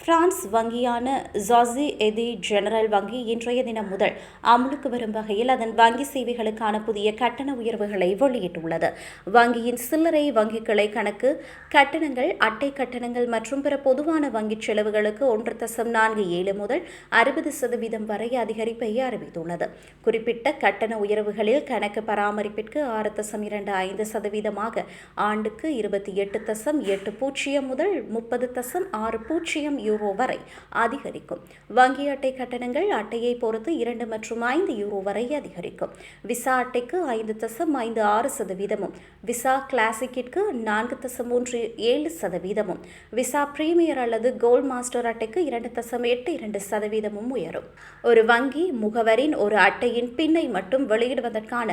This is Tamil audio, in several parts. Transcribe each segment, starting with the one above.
பிரான்ஸ் வங்கியான ஜாசி எதி ஜெனரல் வங்கி இன்றைய தினம் முதல் அமலுக்கு வரும் வகையில் அதன் வங்கி சேவைகளுக்கான புதிய கட்டண உயர்வுகளை வெளியிட்டுள்ளது. வங்கியின் சில்லறை வங்கி கிளை கணக்கு கட்டணங்கள் அட்டை கட்டணங்கள் மற்றும் பிற பொதுவான வங்கிச் செலவுகளுக்கு ஒன்று தசம் நான்கு ஏழு முதல் அறுபது சதவீதம் வரை அதிகரிப்பை அறிவித்துள்ளது. குறிப்பிட்ட கட்டண உயர்வுகளில் கணக்கு பராமரிப்பிற்கு ஆறு தசம் இரண்டு ஐந்து சதவீதமாக ஆண்டுக்கு இருபத்தி எட்டு தசம் எட்டு பூஜ்ஜியம் முதல் முப்பது தசம் ஆறு பூஜ்ஜியம் யூரோ வரை அதிகரிக்கும். வங்கி அட்டை கட்டணங்கள் அட்டையை பொறுத்து இரண்டு மற்றும் ஐந்து யூரோ வரை அதிகரிக்கும். விசா அட்டைக்கு ஐந்து தசம் ஐந்து ஆறு சதவீதமும் விசா கிளாசிக்கிற்கு நான்கு தசம் மூன்று ஏழு சதவீதமும் விசா பிரீமியர் அல்லது கோல்ட் மாஸ்டர் அட்டைக்கு இரண்டு தசம் எட்டு இரண்டு சதவீதமும் உயரும். ஒரு வங்கி முகவரின் ஒரு அட்டையின் பின்னை மட்டும் வெளியிடுவதற்கான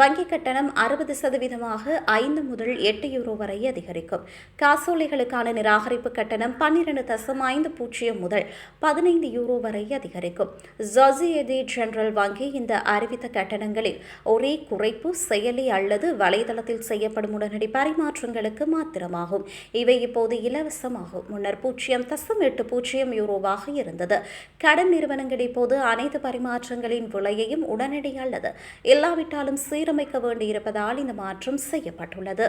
வங்கி கட்டணம் அறுபது சதவீதமாக ஐந்து முதல் எட்டு யூரோ வரை அதிகரிக்கும். காசோலைகளுக்கான நிராகரிப்பு கட்டணம் பன்னிரண்டு தசம் ஐந்து பூஜ்ஜியம் முதல் பதினைந்து யூரோ வரை அதிகரிக்கும். ஜசியதி ஜெனரல் வங்கி இந்த அறிவித்த கட்டணங்களில் ஒரே குறைப்பு செயலி அல்லது வலைதளத்தில் செய்யப்படும் உடனடி பரிமாற்றங்களுக்கு மாத்திரமாகும். இவை இப்போது இலவசமாகும். முன்னர் பூஜ்ஜியம் தசம் எட்டு பூஜ்ஜியம் யூரோவாக இருந்தது. கடன் நிறுவனங்கள் இப்போது அனைத்து பரிமாற்றங்களின் விலையையும் உடனடி அல்லது இல்லாவிட்டாலும் சீரமைக்க வேண்டியிருப்பதால் இந்த மாற்றம் செய்யப்பட்டுள்ளது.